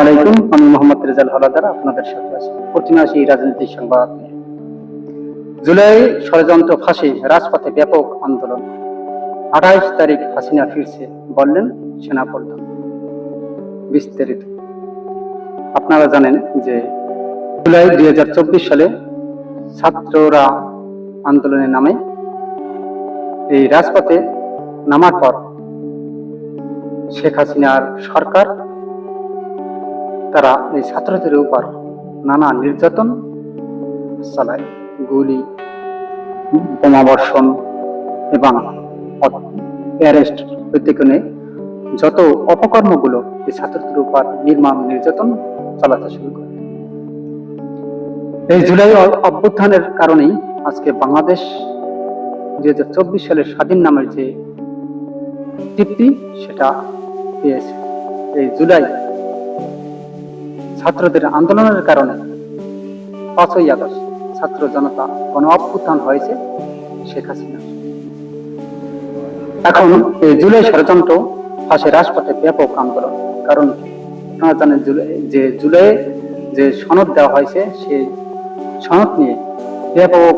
আলাইকুম, আমি মোহাম্মদ রেজাল হলাদার, আপনাদের সাথে আছি। রাজনৈতিক সংবাদ জুলাই ষড়যন্ত্র ফাঁসি রাজপথে ব্যাপক আন্দোলন। আঠাইশ তারিখ হাসিনা ফিরছে বললেন সেনাপ্রধান। বিস্তারিত। আপনারা জানেন যে জুলাই দুই হাজার চব্বিশ সালে ছাত্ররা আন্দোলনের নামে এই রাজপথে নামার পর শেখ হাসিনার সরকার তারা এই ছাত্রদের উপর নানা নির্যাতন চালায়। গুলি, বোমাবর্ষণ এবং অ্যারেস্ট প্রত্যেকনে যত অপকর্মগুলো এই ছাত্রদের উপর নির্মাণ নির্যাতন চালাতে শুরু করে। এই জুলাই অভ্যুত্থানের কারণেই আজকে বাংলাদেশ দুই হাজার চব্বিশ সালের স্বাধীন নামের যে তৃপ্তি সেটা পেয়েছে। এই জুলাই ছাত্রদের আন্দোলনের কারণে। পাঁচই আগস্ট ছাত্র জনতা গণ অভ্যুত্থান হয়েছে শেখ হাসিনা এখন এই জুলাই ষড়যন্ত্র ফাঁসে রাজপথে ব্যাপক আন্দোলন। কারণ আপনারা জানেন যে জুলাই যে সনদ দেওয়া হয়েছে, সেই সনদ নিয়ে ব্যাপক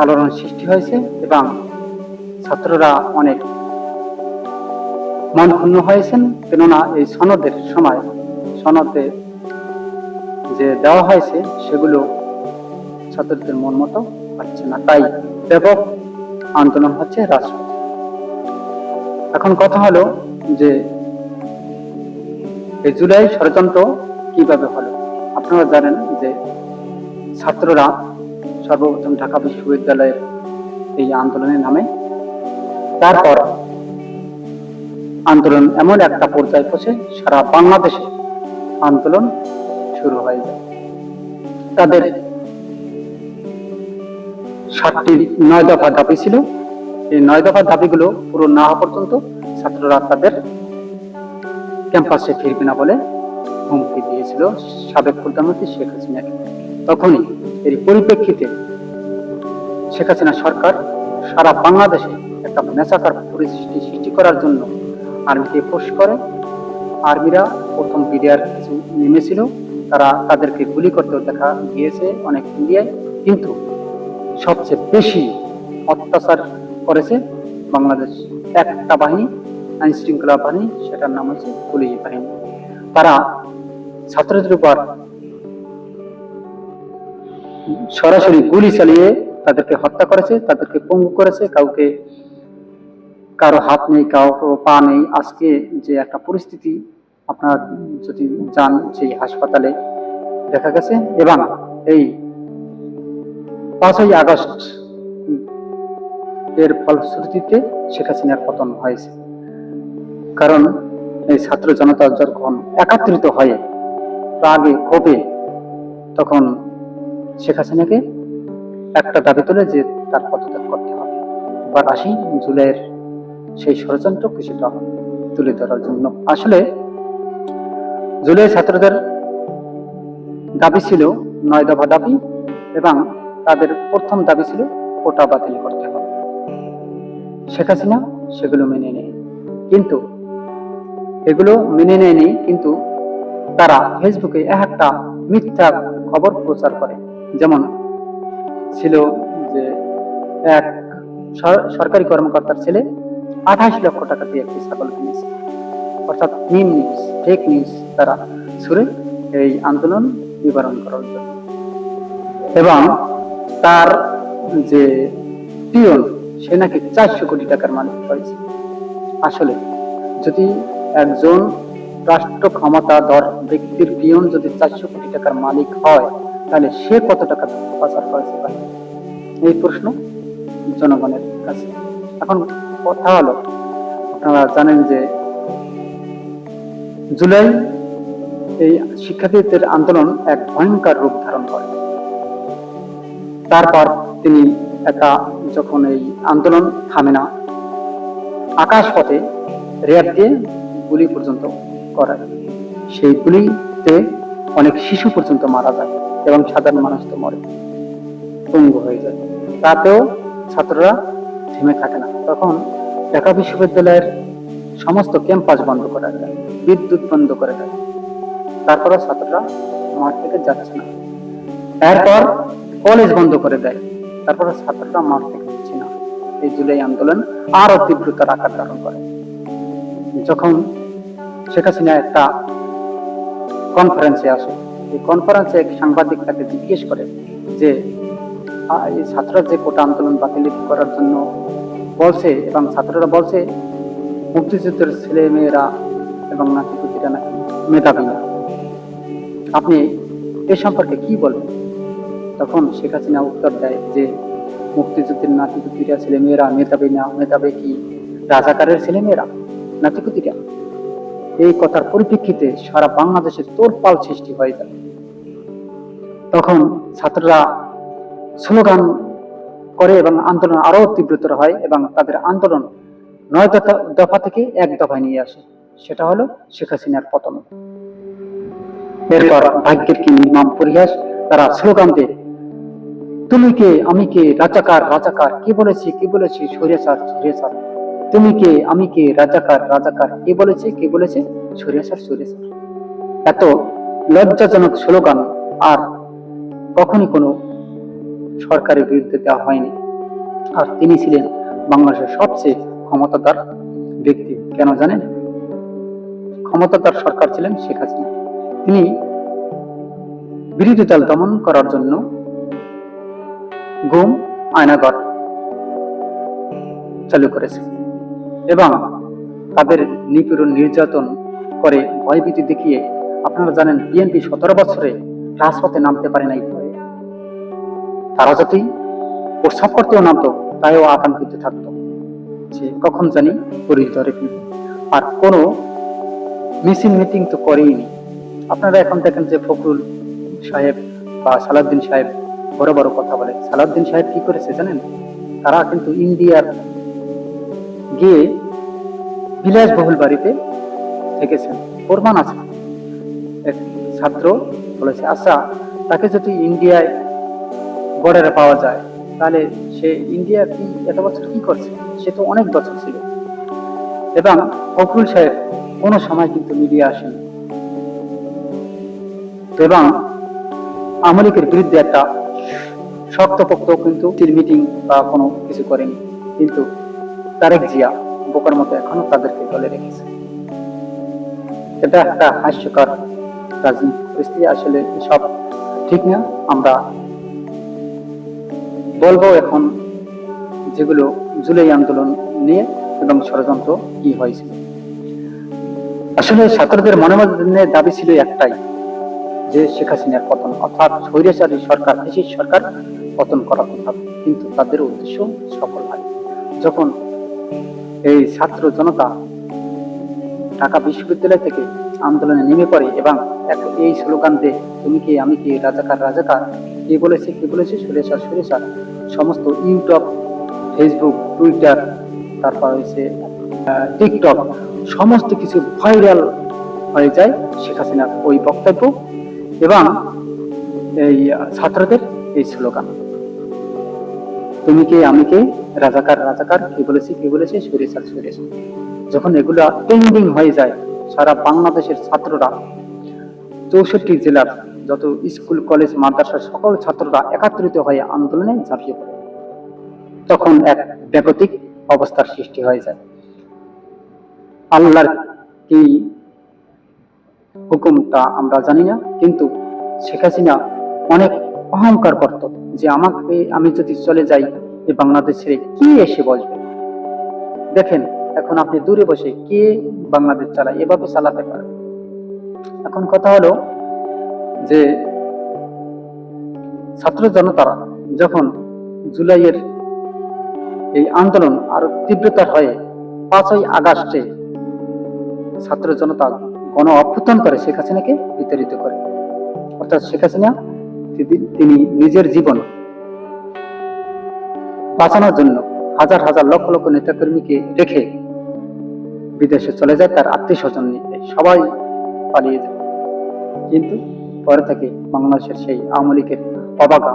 আলোড়ন সৃষ্টি হয়েছে এবং ছাত্ররা অনেক মন ক্ষুণ্ণ হয়েছেন। কেননা এই সনদের সময় সনদে যে দেওয়া হয়েছে, সেগুলো ছাত্রদের মন মতো পাচ্ছে না। তাই ব্যাপক আন্দোলন হচ্ছে রাজপথে এখন কথা হলো যে এই জুলাই ষড়যন্ত্র কীভাবে হলো? আপনারা জানেন যে ছাত্ররা সর্বপ্রথম ঢাকা বিশ্ববিদ্যালয়ের এই আন্দোলনের নামে তারপর আন্দোলন এমন একটা পর্যায়ে পৌঁছে সারা বাংলাদেশে আন্দোলন শুরু হয়ে। যায় তাদের সাতটি, নয় দফা দাবি ছিল। এই নয় দফা দাবিগুলো পুরো না হওয়া পর্যন্ত ছাত্ররা তাদের ক্যাম্পাসে ফিরবে না বলে হুমকি দিয়েছিল সাবেক প্রধানমন্ত্রী শেখ হাসিনাকে তখনই এর পরিপ্রেক্ষিতে শেখ হাসিনা সরকার সারা বাংলাদেশে একটা মেসাকার পরিস্থিতি সৃষ্টি করার জন্য আর্মিকে ফোর্স করে। আর্মিরা প্রথম বিডিআর কিছু নেমেছিল। তারা তাদেরকে গুলি করতেও দেখা গিয়েছে অনেক ইন্ডিয়ায় কিন্তু সবচেয়ে বেশি অত্যাচার করেছে বাংলাদেশ একটা বাহিনী আইন শৃঙ্খলা বাহিনী, সেটার নাম হচ্ছে পুলিশ বাহিনী। তারা ছাত্রদের উপর সরাসরি গুলি চালিয়ে তাদেরকে হত্যা করেছে, তাদেরকে পঙ্গু করেছে, কাউকে কারও হাত নেই, কারও পা নেই, আজকে যে একটা পরিস্থিতি আপনারা যদি যান সেই হাসপাতালে দেখা গেছে এবং এই পাঁচই আগস্ট এর ফলশ্রুতিতে শেখ হাসিনার পতন হয়েছে। কারণ এই ছাত্র জনতা যখন একাত্রিত হয়ে রাগে ক্ষোভে তখন শেখ হাসিনাকে একটা দাবি তোলে যে তার পদত্যাগ করতে হবে। এবার জুলাইয়ের সেই ষড়যন্ত্র কিছুটা তুলে ধরার জন্য। আসলে জুলাই ছাত্রদের দাবি ছিল নয় দফা দাবি এবং তাদের প্রথম দাবি ছিল কোটা বাতিল করতে হবে। শেখ হাসিনা সেগুলো মেনে নেয়। কিন্তু এগুলো মেনে নেয়নি, কিন্তু তারা ফেসবুকে এক একটা মিথ্যা খবর প্রচার করে। যেমন ছিল যে এক সর- সরকারি কর্মকর্তার ছেলে আঠাশ লক্ষ টাকা দিয়ে একটি ছাগল কিনেছে। অর্থাৎ মিম নিউজ ফেক নিউজ তারা ছুড়ে এই আন্দোলন নিবারণ করার জন্য। এবং তার যে পিয়ন, সে নাকি চারশো কোটি টাকার মালিক হয়েছে। আসলে যদি একজন রাষ্ট্র ক্ষমতাধর ব্যক্তির পিয়ন যদি চারশো কোটি টাকার মালিক হয়, তাহলে সে কত টাকা পাচার করেছে? এই প্রশ্ন জনগণের কাছে। এখন কথা হলো। আপনারা জানেন যে জুলাই এই শিক্ষার্থীদের আন্দোলন এক ভয়ঙ্কর রূপ ধারণ করে। তারপর তিনি একা যখন এই আন্দোলন থামে না, আকাশ পথে রেয়ার দিয়ে গুলি পর্যন্ত করায়। সেই গুলিতে অনেক শিশু পর্যন্ত মারা যায় এবং সাধারণ মানুষ তো মরে, পঙ্গু হয়ে যায়। তাতেও ছাত্ররা থেমে থাকে না। তখন ঢাকা বিশ্ববিদ্যালয়ের সমস্ত ক্যাম্পাস বন্ধ করে দেয়, বিদ্যুৎ বন্ধ করে দেয়। তারপরে ছাত্ররা মাঠ থেকে যাচ্ছে না। এরপর কলেজ বন্ধ করে দেয়। তারপরে ছাত্ররা মাঠ থেকে যাচ্ছে না। এই জুলাই আন্দোলন আরও তীব্রতার আকার ধারণ করে। যখন শেখ হাসিনা একটা কনফারেন্সে আসে, এই কনফারেন্সে এক সাংবাদিক তাকে জিজ্ঞেস করে যে এই ছাত্ররা যে কোটা আন্দোলন বাতিল করার জন্য বলছে এবং ছাত্ররা বলছে, মুক্তিযুদ্ধের ছেলে মেয়েরা এবং নাতিপুতিরা নাকি মেধাবী আপনি এ সম্পর্কে কি বলবেন? তখন শেখ হাসিনা উত্তর দেয় যে, মুক্তিযুদ্ধের নাতিপুতিরা ছেলে মেয়েরা মেধাবী না, মেধাবী কি? রাজাকারের ছেলে মেয়েরা নাতিপুতিরা এই কথার পরিপ্রেক্ষিতে সারা বাংলাদেশে তোরপাল সৃষ্টি হয়ে যায় তখন ছাত্ররা স্লোগান করে এবং আন্দোলন আরও তীব্রতর হয় এবং তাদের আন্দোলন নয় দফা- থেকে এক দফায় নিয়ে আসে। সেটা হলো শেখ হাসিনার পতন। এরপর ভাগ্যের কি নির্মাম পরিহাস? তারা স্লোগান দেয়, তুমি কে? আমি কে? রাজাকার রাজাকার, কি বলেছি? কি বলেছি? সরিয়াচার সরিয়াচার তুমি কে? আমি কে? রাজাকার রাজাকার, কে বলেছে? কে বলেছে? সরিয়াচার সরিয়াচার এত লজ্জাজনক স্লোগান আর কখনই কোনো সরকারের বিরুদ্ধে দেওয়া হয়নি। আর তিনি ছিলেন বাংলাদেশের সবচেয়ে ক্ষমতাধর ব্যক্তি, কেন জানেন? ক্ষমতাধর সরকার ছিলেন শেখ হাসিনা। তিনি বিরোধী দল দমন করার জন্য গুম আয়নাগর চালু করেছে এবং তাদের নিপীড়ন, নির্যাতন করে ভয়ভীতি দেখিয়ে, আপনারা জানেন, বিএনপি সতেরো বছরে রাজপথে নামতে পারে নাই। তারা যদি প্রস্রাব করতেও নামতো তাইও আতঙ্কিত থাকতো। যে কখন জানি পুলিশ ধরে আর কোনো মিছিল মিটিং তো করেইনি আপনারা এখন দেখেন যে ফখরুল সাহেব বা সালাউদ্দিন সাহেব বড় বড় কথা বলে। সালাউদ্দিন সাহেব কি করেছে জানেন? তারা কিন্তু ইন্ডিয়ার গিয়ে বিলাসবহুল বাড়িতে থেকেছেন। প্রমাণ আছে। এক ছাত্র বলেছে আচ্ছা তাকে যদি ইন্ডিয়ায় বর্ডারে পাওয়া যায়, তাহলে সে ইন্ডিয়া কি, এত বছর কি করছে? সে তো অনেক বছর ছিল। এবং ফখরুল সাহেব কোনো সময় কিন্তু মিডিয়া আসেনি। এবং আমলিকের বিরুদ্ধে একটা শক্তপোক্ত কিন্তু মিটিং বা কোনো কিছু করেনি। কিন্তু তারেক জিয়া বোকার মতো এখনও তাদেরকে দলে রেখেছে। এটা একটা হাস্যকর রাজনৈতিক পরিস্থিতি আসলে সব ঠিক না, আমরা বলব এখন যেগুলো জুলাই আন্দোলন নিয়ে এবং ষড়যন্ত্র কি হয়েছিল। আসলে ছাত্রদের মনে মনে দাবি ছিল একটাই, যে শেখ হাসিনার পতন, অর্থাৎ স্বৈরাচারী সরকার দেশের সরকার পতন করা কথা। কিন্তু তাদের উদ্দেশ্য সফল হয় যখন এই ছাত্র জনতা ঢাকা বিশ্ববিদ্যালয় থেকে আন্দোলনে নেমে পড়ে এবং এই স্লোগান দে তুমি কি, আমি কি রাজাকার রাজাকার? কে বলেছে কে বলেছে সুরেশার সুরেশার সমস্ত ইউটিউব, ফেসবুক, টুইটার, তারপর হয়েছে টিকটক, সমস্ত কিছু ভাইরাল হয়ে যায় শেখ হাসিনার ওই বক্তব্য এবং এই ছাত্রদের এই স্লোগান। তুমি কে, আমি কে, রাজাকার রাজাকার, কে বলেছে কে বলেছে সুরেশার সুরেশার যখন এগুলো ট্রেন্ডিং হয়ে যায়, সারা বাংলাদেশের ছাত্ররা চৌষট্টি জেলার যত স্কুল, কলেজ মাদ্রাসার সকল ছাত্ররা একত্রিত হয়ে আন্দোলনে ঝাঁপিয়ে পড়ে। তখন এক ব্যাগতিক অবস্থার সৃষ্টি হয়ে যায়। আল্লাহর কি হুকুমটা আমরা জানি না, কিন্তু শেখ হাসিনা অনেক অহংকার করত যে আমাকে আমি যদি চলে যাই যে বাংলাদেশ ছেড়ে কি এসে বসবে? দেখেন, এখন আপনি দূরে বসে কে বাংলাদেশ চালায়? এভাবে চালাতে পারে। এখন কথা হলো যে ছাত্র জনতারা যখন জুলাইয়ের এই আন্দোলন আরও তীব্রতার হয়ে পাঁচই আগস্টে ছাত্র জনতা গণ অভ্যুত্থান করে শেখ হাসিনাকে বিতাড়িত করে। অর্থাৎ শেখ হাসিনা তিনি- নিজের জীবন বাঁচানোর জন্য হাজার হাজার লক্ষ লক্ষ নেতাকর্মীকে রেখে বিদেশে চলে যায়, তার আত্মীয় স্বজন নিয়ে সবাই পালিয়ে যায়। কিন্তু পরে থেকে বাংলাদেশের সেই আওয়ামী লীগের অবাগা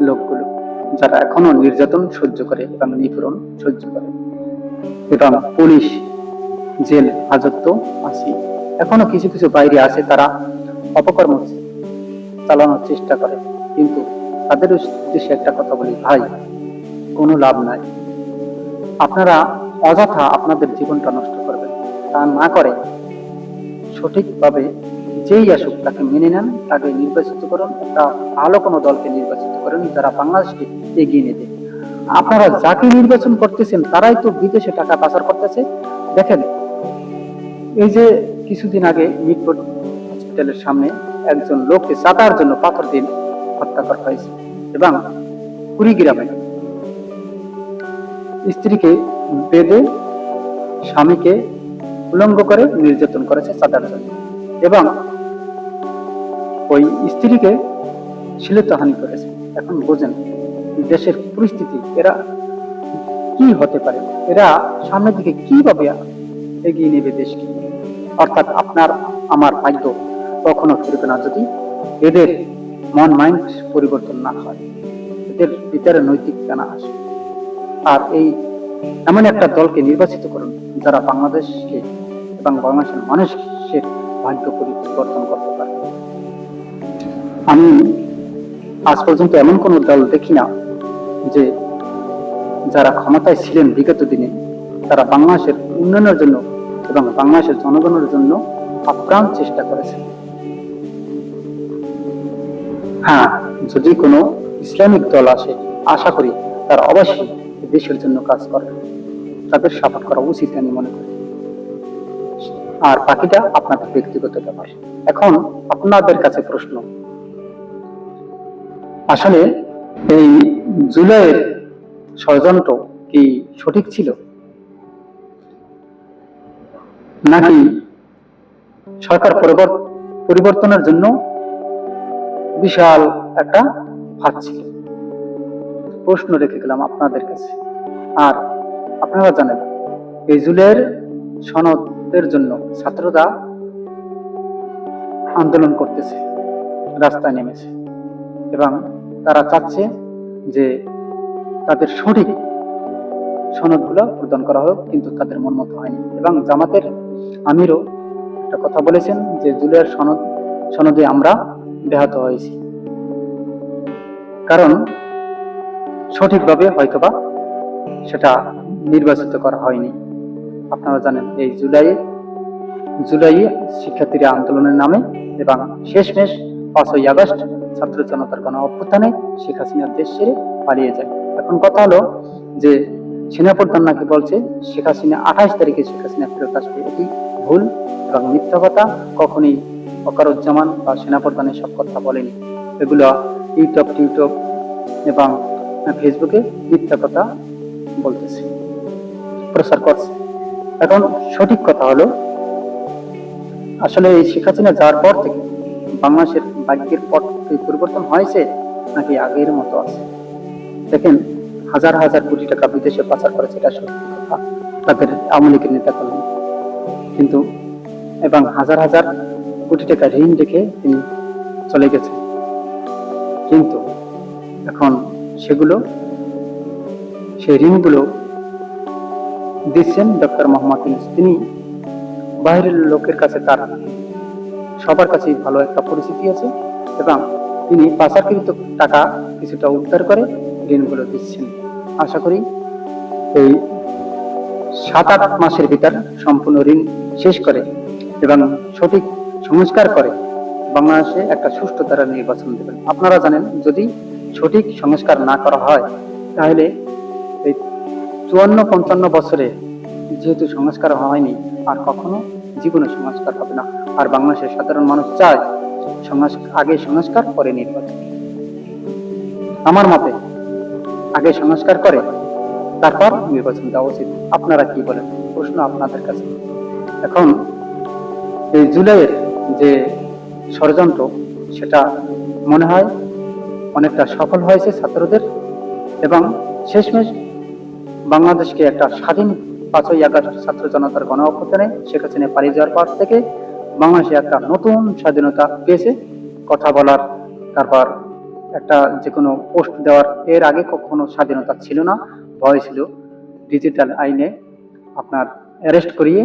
লোকগুলো, যারা এখনও নির্যাতন সহ্য করে এবং নিপীড়ন সহ্য করে। এবং পুলিশ, জেল হাজত আছে এখনও কিছু কিছু বাইরে আছে তারা অপকর্ম চালানোর চেষ্টা করে। কিন্তু তাদের উদ্দেশ্যে একটা কথা বলি, ভাই, কোনো লাভ নাই। আপনারা অযথা আপনাদের জীবনটা নষ্ট করবেন। তা না করে সঠিকভাবে যেই আসুক তাকে মেনে নেন, তাকে নির্বাচিত করুন, একটা ভালো কোনো দলকে নির্বাচিত করেন, যারা বাংলাদেশকে এগিয়ে নেবে আপনারা যাকে নির্বাচন করতেছেন, তারাই তো বিদেশে টাকা পাচার করতেছে। দেখেন, এই যে কিছুদিন আগে মিটফোর্ড হসপিটালের সামনে একজন লোককে চাতার জন্য পাথর দিয়ে হত্যা করা হয়েছে এবং কুড়িগ্রামে স্ত্রীকে বেঁধে স্বামীকে উলঙ্গ করে নির্যাতন করেছে চাঁদার জন্য। এবং ওই স্ত্রীকে শিলিতহানি করেছে। এখন বোঝেন দেশের পরিস্থিতি, এরা কি হতে পারে? এরা সামনের দিকে কীভাবে এগিয়ে নেবে দেশকে? অর্থাৎ আপনার, আমার ভাগ্য কখনো ফিরবে না। যদি এদের মন মাইন্ড পরিবর্তন না হয়, এদের ভিতরে নৈতিক না আসে। আর এই এমন একটা দলকে নির্বাচিত করুন, যারা বাংলাদেশকে এবং বাংলাদেশের মানুষের ভাগ্য পরিবর্তন করতে পারে। আমি আজ পর্যন্ত এমন কোন দল দেখি না যে যারা ক্ষমতায় ছিলেন বিগত দিনে, তারা বাংলাদেশের উন্নয়নের জন্য এবং বাংলাদেশের জনগণের জন্য আপ্রাণ চেষ্টা করেছে। হ্যাঁ যদি কোনো ইসলামিক দল আসে, আশা করি তারা অবশ্যই দেশের জন্য কাজ করে তাদের সাপোর্ট করা উচিত, আমি মনে করি। আর বাকিটা আপনাদের ব্যক্তিগত ব্যাপার। এখন আপনাদের কাছে প্রশ্ন। আসলে এই জুলাইয়ের ষড়যন্ত্র কি সঠিক ছিল? নাকি সরকার পরিবর্তনের জন্য বিশাল একটা ফাঁদ ছিল? প্রশ্ন রেখে গেলাম আপনাদের কাছে। আর আপনারা জানেন, এই জুলের সনদের জন্য ছাত্ররা আন্দোলন করতেছে, রাস্তায় নেমেছে এবং তারা চাচ্ছে যে তাদের সঠিক সনদগুলো প্রদান করা হোক, কিন্তু তাদের মন মতো হয়নি। এবং জামাতের আমিরও একটা কথা বলেছেন যে জুলিয়ার সনদ, সনদে আমরা ব্যাহত হয়েছি। কারণ সঠিকভাবে হয়তোবা সেটা নির্বাচিত করা হয়নি। আপনারা জানেন, এই জুলাই জুলাই শিক্ষার্থীরা আন্দোলনের নামে এবং শেষমেশ পাঁচই আগস্ট ছাত্র জনতার গণ অভ্যুত্থানে শেখ হাসিনার দেশ ছেড়ে পালিয়ে যায়। এখন কথা হলো যে সেনাপ্রধান নাকি বলছে, শেখ হাসিনা আঠাশ তারিখে শেখ হাসিনা ফেরত আসবে, এটি ভুল এবং মিথ্যা কথা, কখনই অকারুজ্জামান বা সেনাপ্রধান সব কথা বলেনি। এগুলো ইউটিউব টিউটিউব এবং ফেসবুকে মিথ্যা কথা বলতেছে। প্রচার করছে। এখন সঠিক কথা হলো, আসলে এই শেখ হাসিনা যাওয়ার পর থেকে বাংলাদেশের ভাগ্যের পট পরিবর্তন হয়েছে নাকি আগের মতো আছে? দেখেন, হাজার হাজার কোটি টাকা বিদেশে পাচার করেছে, এটা সত্যি কথা। তাদের আওয়ামী লীগের নেতা কর্মী কিন্তু এবং হাজার হাজার কোটি টাকা ঋণ রেখে তিনি চলে গেছেন। কিন্তু এখন সেগুলো, সেই ঋণগুলো দিচ্ছেন ডক্টর মোহাম্মদ ইউনূস তিনি বাইরের লোকের কাছে তার সবার কাছেই ভালো একটা পরিচিতি আছে এবং তিনি পাচারকৃত টাকা কিছুটা উদ্ধার করে ঋণগুলো দিচ্ছেন। আশা করি এই সাত আট মাসের ভিতর সম্পূর্ণ ঋণ শেষ করে এবং সঠিক সংস্কার করে বাংলাদেশে একটা সুষ্ঠু দ্বারা নির্বাচন দেবেন। আপনারা জানেন, যদি সঠিক সংস্কার না করা হয়, তাহলে চুয়ান্ন পঞ্চান্ন বছরে যেহেতু সংস্কার হয়নি, আর কখনো জীবনে সংস্কার হবে না। আর বাংলাদেশের সাধারণ মানুষ চায় আগে সংস্কার, পরে নির্বাচন। আমার মতে, আগে সংস্কার করে, তারপর নির্বাচন দেওয়া উচিত। আপনারা কি বলেন? প্রশ্ন আপনাদের কাছে। এখন, এই জুলাইয়ের যে ষড়যন্ত্র, সেটা মনে হয় অনেকটা সফল হয়েছে ছাত্রদের, এবং শেষমেশ বাংলাদেশকে একটা স্বাধীন পাঁচই আগস্ট ছাত্র জনতার গণ অভ্যুত্থানে শেখ হাসিনা পালিয়ে যাওয়ার পর থেকে বাংলাদেশে একটা নতুন স্বাধীনতা পেয়েছে। কথা বলার, তারপর একটা যে কোনো পোস্ট দেওয়ার, এর আগে কখনো স্বাধীনতা ছিল না, ভয় ছিল। ডিজিটাল আইনে আপনার অ্যারেস্ট করিয়ে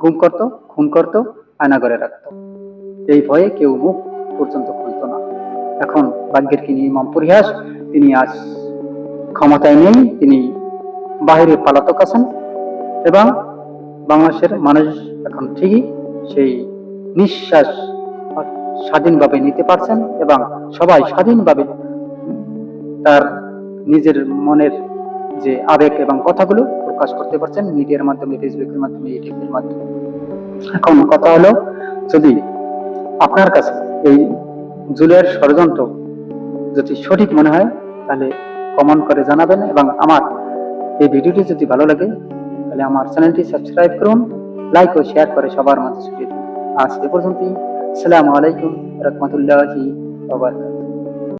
গুম করত, খুন করত, আয়না করে রাখত। এই ভয়ে কেউ মুখ পর্যন্ত খুলত না। এখন ভাগ্যের কি নির্মম পরিহাস, তিনি আজ ক্ষমতায় নেই, তিনি বাহিরে পালাতক আছেন এবং বাংলাদেশের মানুষ এখন ঠিকই সেই নিঃশ্বাস স্বাধীনভাবে নিতে পারছেন এবং সবাই স্বাধীনভাবে তার নিজের মনের যে আবেগ এবং কথাগুলো প্রকাশ করতে পারছেন মিডিয়ার মাধ্যমে, ফেসবুকের মাধ্যমে, ইউটিউবের মাধ্যমে। এখন কথা হলো, যদি আপনার কাছে এই জুলের ষড়যন্ত্র যদি সঠিক মনে হয়, তাহলে কমেন্ট করে জানাবেন এবং আমার এই ভিডিওটি যদি ভালো লাগে, তাহলে আমার চ্যানেলটি সাবস্ক্রাইব করুন, লাইক ও শেয়ার করে সবার মাঝে ছড়িয়ে দিন। আজ এ পর্যন্তই। আসসালামু আলাইকুম রহমতুল্লাহি বারাকাতুহু।